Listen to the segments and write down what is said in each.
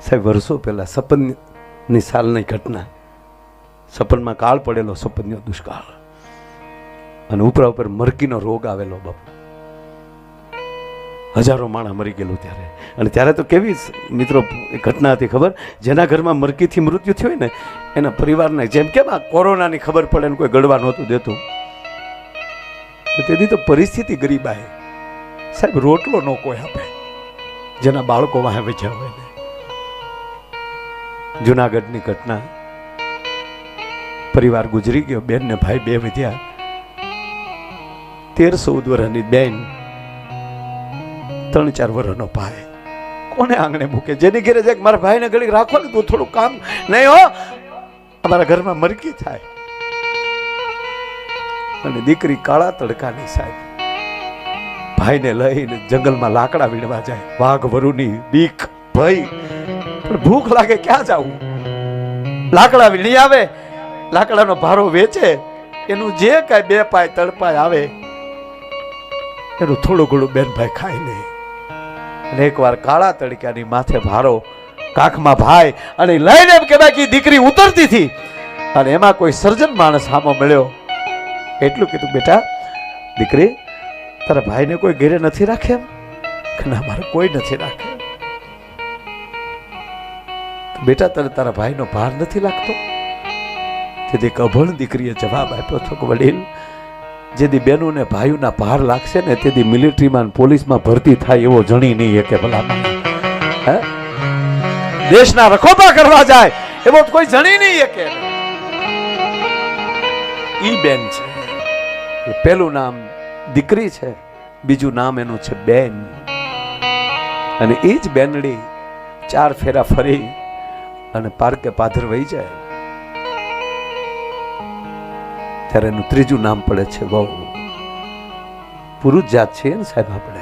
સાહેબ, વર્ષો પહેલાં સપનની સાલની ઘટના. સપનમાં કાળ પડેલો સપનનો દુષ્કાળ. અને ઉપરા ઉપર મરકીનો રોગ આવેલો બાપુ. હજારો માણા મરી ગયેલું ત્યારે. અને ત્યારે તો કેવી મિત્રો ઘટના હતી ખબર? જેના ઘરમાં મરકીથી મૃત્યુ થયું ને, એના પરિવારને જેમ કેમ આ કોરોનાની ખબર પડે ને કોઈ ગળવા નહોતું દેતું? તેથી તો પરિસ્થિતિ ગરીબ આવે સાહેબ, રોટલો ન કોઈ આપે. જેના બાળકો વાહે વેચ્યા હોય જુનાગઢની ઘટના. પરિવાર ગુજરી ગયો, બેન ને ભાઈ બે વધ્યા. તેર ચૌદ વર્ષની બેન ત્રણ ચાર વર્ષનો ભાઈ. કોને આંગણે મૂકે? જેની ઘેરે જાય મારા ભાઈને ઘડી રાખો ને તું થોડું કામ નહીં હો. અમારા ઘરમાં મરકી થાય. અને દીકરી કાળા તડકાની સાહેબ. ભાઈને લઈને જંગલમાં લાકડા વીણવા જાય. વાઘ વરુની બીક, ભય. પણ ભૂખ લાગે ક્યાં જવું? લાકડા વીણી આવે? લાકડાનો ભારો વેચે? એનું જે કાંઈ બે પાય તડપાય આવે, એનું થોડું ઘણું બેનભાઈ ખાઈ લે. અને એકવાર કાળા તડક્યાની માથે ભારો કાખમાં ભાઈ અને લઈને એમ કે બાકી દીકરી ઉતરતી હતી. અને એમાં કોઈ સર્જન માણસ સામો મળ્યો. એટલું કીધું, બેટા, દીકરી, તારા ભાઈને કોઈ ઘેરે નથી રાખે એમ? ના, મારે કોઈ નથી રાખે. બેટા, તને તારા ભાઈનો ભાર નથી લાગતો? તેથી એક અભણ દીકરીએ જવાબ આપ્યો છો વડીલ, જેથી બેનોને ભાઈઓના ભાર લાગશે ને તેથી મિલિટરીમાં પોલીસમાં ભરતી થાય એવો જણી નહીં કે ભલા હે? દેશના રખોપા કરવા જાય એવો કોઈ જણી નહીં કે ઈ બેન છે. એ પેલું નામ દીકરી છે, બીજું નામ એનું છે બેન. અને એ જ બેનડી ચાર ફેરા ફરી અને પાર્કે પાથર વહી જાય. ત્યારે એનું ત્રીજું નામ પડે છે વહુ. પુરુષ જાત છે ને સાહેબ આપણે.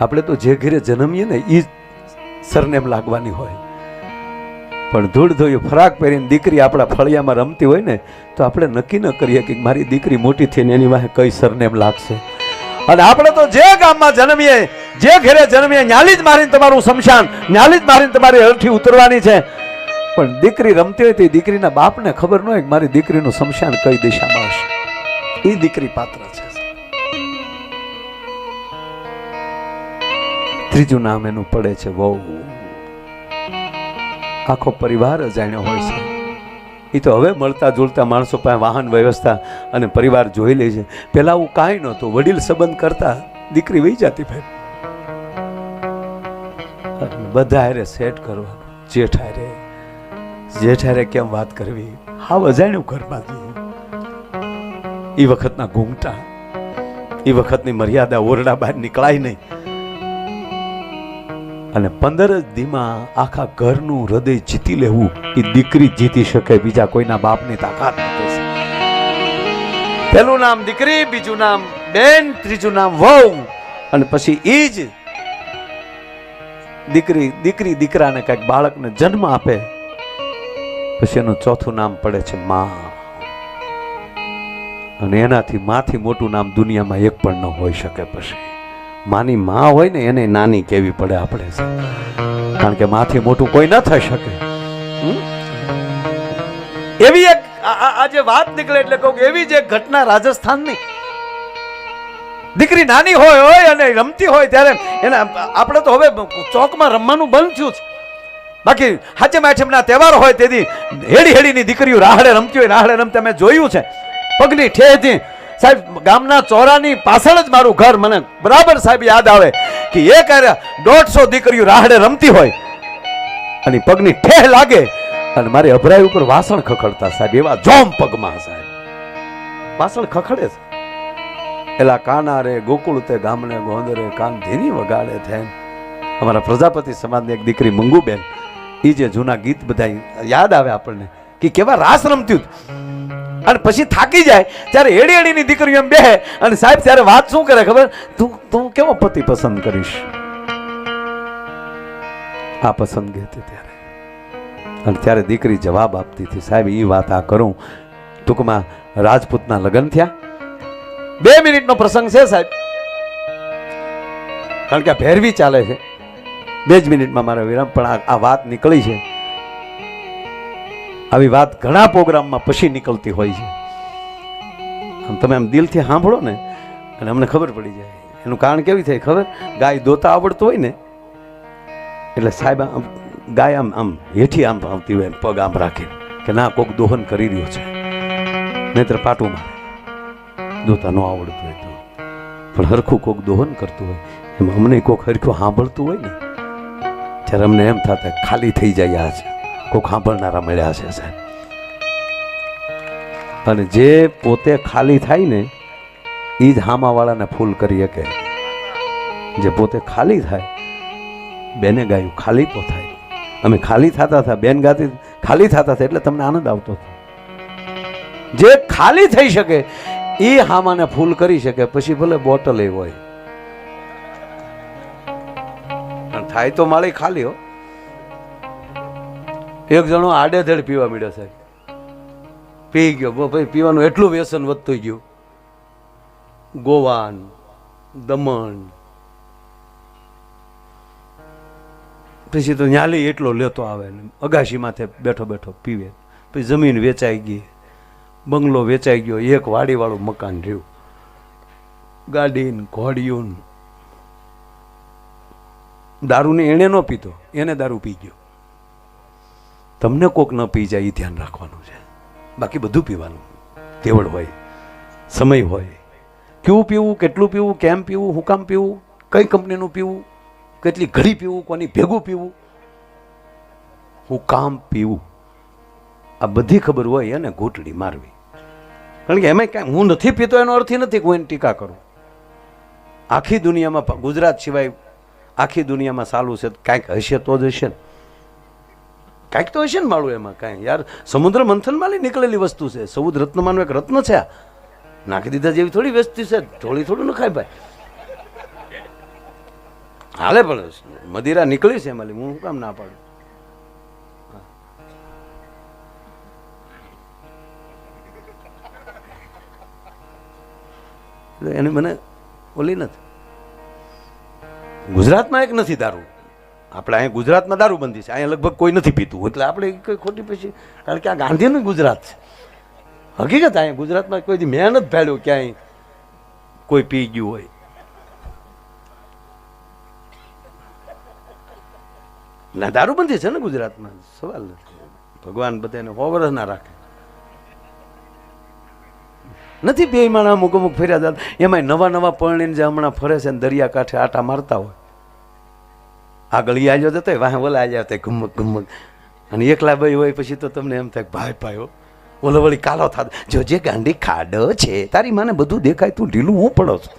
આપણે તો જે ઘરે જન્મીએ ને એ સરનેમ લાગવાની હોય. પણ ધૂળ ધોયું, ફરાક પહેરીને દીકરી આપણા ફળિયામાં રમતી હોય ને, તો આપણે નક્કી ન કરીએ કે મારી દીકરી મોટી થઈને એની વાહે કઈ સરનેમ લાગશે. અને આપણે તો જે ગામમાં જન્મીએ, જે ઘરે જન્મીએ, ન્યાલી જ મારીને તમારું શમશાન, ન્યાલી જ મારીને તમારી હરઠી ઉતરવાની છે. પણ દીકરી રમતી હોય તો દીકરીના બાપને ખબર ન હોય કે મારી દીકરીનું શમશાન કઈ દિશામાં હશે. એ દીકરી પાત્ર છે. ત્રીજું નામ એનું પડે છે વહુ. આખો પરિવાર જાણ્યો હોય છે. એ તો હવે મળતા જુલતા માણસો પાસે વાહન વ્યવસ્થા અને પરિવાર જોઈ લે છે. પેલા આવું કાંઈ નહોતું. વડીલ સંબંધ કરતા દીકરી વહી જતી ભાઈ. બધા હારે સેટ કરવા. જેઠ હારે જેઠ હારે કેમ વાત કરવી? હા, અજાણ્યું ઘરમાં એ વખતના ઘૂંઘટા. એ વખતની મર્યાદા ઓરડા બહાર નીકળાય નહીં. અને પંદર જ દીમાં આખા ઘરનું હૃદય જીતી લેવું એ દીકરી જીતી શકે, બીજા કોઈના બાપની તાકાત નથી પહેલું નામ દીકરી, બીજું નામ બેન, ત્રીજું નામ વહુ. અને પછી એ જ દીકરી દીકરી, દીકરાને કંઈક બાળકને જન્મ આપે. પછી એનું ચોથું નામ પડે છે મા. અને એનાથી માથી મોટું નામ દુનિયામાં એક પણ ન હોઈ શકે પછી. માની મા હોય ને એને નાની કેવી પડે આપણે કારણ કે માથી મોટું કોઈ ન થઈ શકે. એવી એક આ- આ આ જે વાત નીકળે એટલે કહું એવી જ એક ઘટના રાજસ્થાનની. દીકરી નાની હોય હોય અને રમતી હોય ત્યારે એને, આપણે તો હવે ચોકમાં રમવાનું બંધ થયું છે. બાકી હાચે માઠેમના તહેવાર હોય તેથી હેડી હેડીની દીકરીઓ રાહડે રમતી હોય, રાહડે રમતી અમે જોયું છે. પગની ઠેથી સાહેબ, ગામના ચોરાની પાછળ જ મારું ઘર મને બરાબર સાહેબ યાદ આવે કે એક હારે દોઢસો દીકરીઓ રાહડે રમતી હોય. અને પગની ઠેહ લાગે અને મારી અભરાઈ ઉપર વાસણ ખખડતા સાહેબ, એવા જોમ પગમાં સાહેબ. વાસણ ખખડે છે. એલા કાના રે ગોકુળ તે ગામને ગોંદરે, કાન ધીની વગાડે થેન અમારા પ્રજાપતિ સમાજની એક દીકરી મંગુબેન એ જે જૂના ગીત બધા યાદ આવે આપણને, કે કેવા રાસ રમત્યું અને પછી થાકી જાય ત્યારે એડી હેડીની દીકરીઓ એમ બે અને સાહેબ ત્યારે વાત શું કરે ખબર? તું તું કેવો પતિ પસંદ કરીશ? આ પસંદગી હતી ત્યારે. અને ત્યારે દીકરી જવાબ આપતી હતી, સાહેબ એ વાત આ કરું. ટૂંકમાં રાજપૂતના લગ્ન થયા. બે મિનિટનો પ્રસંગ છે સાહેબ. કારણ કે ભેરવી ચાલે છે. બે જ મિનિટમાં મારા વિરામ, પણ આ- વાત નીકળી છે. આવી વાત ઘણા પ્રોગ્રામમાં પછી નીકળતી હોય છે. આમ તમે આમ દિલથી સાંભળો ને, અને અમને ખબર પડી જાય. એનું કારણ કેવી થાય ખબર? ગાય દોતા આવડતું હોય ને, એટલે સાહેબ આમ ગાય આમ આમ હેઠી આમ આવતી હોય પગ આમ રાખે. કે ના, કોક દોહન કરી રહ્યો છે. નહીતર પાટું મારે. દોતા ન આવડતું હોય તો. પણ હરખું કોક દોહન કરતું હોય, એમાં અમને કોક હરખું સાંભળતું હોય ને ત્યારે અમને એમ થતા ખાલી થઈ જાય છે. કોઈ સાંભળનારા મળ્યા છે સાહેબ. અને જે પોતે ખાલી થાય ને એ જ હામાવાળાને ફૂલ કરી શકે. જે પોતે ખાલી થાય, બેને ગાયું ખાલી તો થાય. અમે ખાલી થતા હતા, બેન ગાતી ખાલી થતા હતા, એટલે તમને આનંદ આવતો હતો. જે ખાલી થઈ શકે એ હામાને ફૂલ કરી શકે, પછી ભલે બોટલ એ હોય. થાય તો માળી ખાલી હો. એક જણો આડેધડ પીવા મળ્યો સાહેબ. પી ગયો. ભાઈ, પીવાનું એટલું વ્યસન વધતું ગયું. ગોવાન, દમણ. પછી તો ન્યાલી એટલો લેતો આવે ને. અગાશી માથે બેઠો બેઠો પીવે. પછી જમીન વેચાઈ ગઈ. બંગલો વેચાઈ ગયો. એક વાડીવાળું મકાન રહ્યું. ગાડી ને ઘોડિયું. દારૂને એણે ન પીતો એને દારૂ પી ગયો. તમને કોક ન પી જાય એ ધ્યાન રાખવાનું છે. બાકી બધું પીવાનું. તેવડ હોય, સમય હોય. કેવું પીવું, કેટલું પીવું, કેમ પીવું, હું કામ પીવું, કઈ કંપનીનું પીવું, કેટલી ઘડી પીવું, કોની ભેગું પીવું. હું કામ પીવું. આ બધી ખબર હોય અને ઘૂંટડી મારવી. કારણ કે એમાં કાંઈ હું નથી પીતો એનો અર્થ નથી કે હું એની ટીકા કરું. આખી દુનિયામાં ગુજરાત સિવાય આખી દુનિયામાં સાલું છે, કાંઈક હશે તો જ હશે ને. કાંઈક તો હશે ને માળું એમાં, કાંઈ. યાર, સમુદ્ર મંથનમાંથી નીકળેલી વસ્તુ છે. સૌદ રત્નમાંનું એક રત્ન છે આ. નાખી દીધા જેવી થોડી વસ્તુ છે. ઢોળી થોડું ન ખાય ભાઈ. હાલે પણ, મદિરા નીકળી છે એમાં હું કામ ના પાડું. એને મને ઓલી નથી. ગુજરાતમાં એક નથી દારૂ. આપણે અહીંયા ગુજરાતમાં દારૂબંધી છે. અહીંયા લગભગ કોઈ નથી પીતું. એટલે આપણે કોઈ ખોટી પછી કારણ કે આ ગાંધીનું ગુજરાત છે. હકીકત અહીંયા ગુજરાતમાં કોઈ મેં નથી ભાડ્યું ક્યાંય કોઈ પી ગયું હોય. ના, દારૂબંધી છે ને ગુજરાતમાં? સવાલ નથી. ભગવાન બધાને હોવર ના રાખે. નથી બે માણા અમુક અમુક ફેર્યા હતા એમાંય નવા નવા પરણીને જે હમણાં ફરે છે ને દરિયા કાંઠે આટા મારતા હોય. આગળ ઈ આજો જતો વાહે ઓલા આવી તે ઘુમક ઘુમક. અને એકલા ભાઈ હોય પછી તો તમને એમ થાય ભાઈ ભાઈઓ ઓલો વળી કાલો થાત. જો જે ગાંડી ખાડો છે, તારી માને બધું દેખાય, તું ઢીલું હું પડો છું.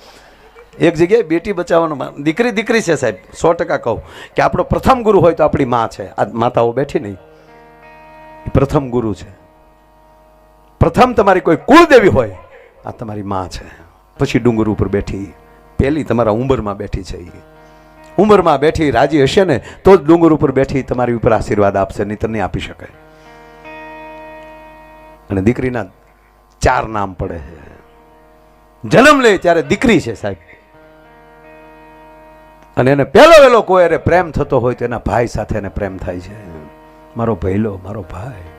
એક જગ્યાએ બેટી બચાવવાનો દીકરી દીકરી છે સાહેબ, સો ટકા કહું કે આપણો પ્રથમ ગુરુ હોય તો આપણી માં છે. આ માતાઓ બેઠી નહીં. પ્રથમ ગુરુ છે. પ્રથમ તમારી કોઈ કુળદેવી હોય આ તમારી માં છે. પછી ડુંગર ઉપર બેઠી. પહેલી તમારા ઉંમરમાં બેઠી છે એ ઉંમરમાં બેઠી રાજી હશે ને, તો જ ડુંગર ઉપર બેઠી તમારી ઉપર આશીર્વાદ આપશે નહીં નહીં આપી શકે અને દીકરીના ચાર નામ પડે છે. જન્મ લે ત્યારે દીકરી છે સાહેબ. અને એને પહેલો વહેલો કોઈ હારે પ્રેમ થતો હોય તો એના ભાઈ સાથે એને પ્રેમ થાય છે. મારો ભૈલો, મારો ભાઈ.